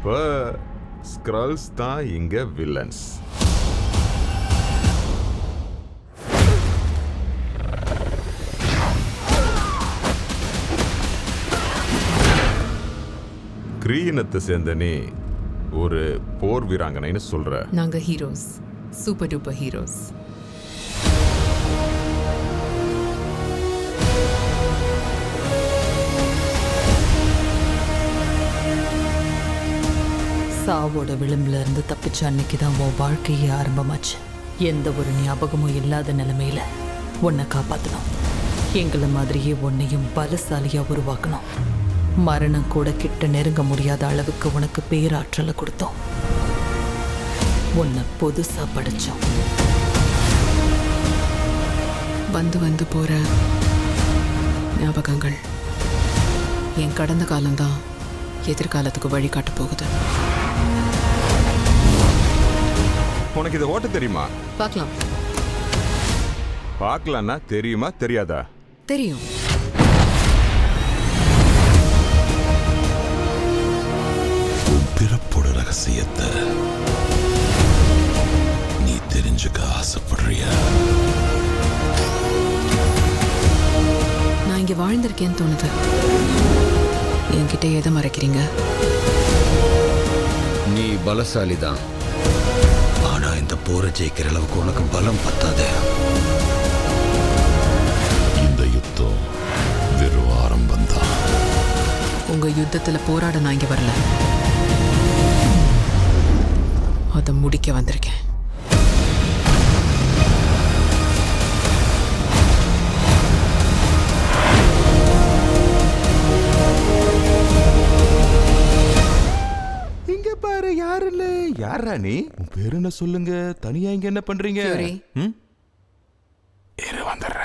அப்ப ஸ்க்ரல்ஸ் தான் இங்கே வில்லன்ஸ் கிரீனத்தை சேர்ந்த நீ ஒரு போர் வீராங்கனைன்னு சொல்ற. நாங்க ஹீரோஸ் சூப்பர் டூப்பர் ஹீரோஸ் சாவோட விளிம்புல இருந்து தப்பிச்ச அன்னைக்கு தான் உன் வாழ்க்கையே ஆரம்பமாச்சு. எந்த ஒரு ஞாபகமும் இல்லாத நிலைமையில உன்னை காப்பாத்தணும். எங்களை மாதிரியே உன்னையும் பலசாலியா உருவாக்கணும். மரணம் கூட கிட்ட நெருங்க முடியாத அளவுக்கு உனக்கு பேராற்றலை கொடுத்தோம். உன்னை புதுசா படிச்சோம். வந்து வந்து போற ஞாபகங்கள் என் கடந்த காலம்தான் எதிர்காலத்துக்கு வழிகாட்ட போகுது. உனக்கு இதை ஓட்ட தெரியுமா? பார்க்கலாம். பார்க்கலன்னா தெரியுமா தெரியாதா? தெரியும். பிறப்போட ரகசியத்தை நீ தெரிஞ்சுக்க ஆசைப்படுறியா? நான் இங்க வாழ்ந்திருக்கேன்னு தோணுது. என்கிட்ட எதை மறைக்கிறீங்க? நீ பலசாலி தான் ஆனா இந்த போரை ஜெயிக்கிற அளவுக்கு உனக்கு பலம் பத்தாது. இந்த யுத்தம் வெறும் ஆரம்பம்தான் உங்க யுத்தத்துல போராட நான் இங்க வரல. அதை முடிக்க வந்திருக்கேன். யாரா நீ உன் பேரு என்ன சொல்லுங்க தனியா இங்க என்ன பண்றீங்க Fury. ம்? இரு வந்துடுறேன்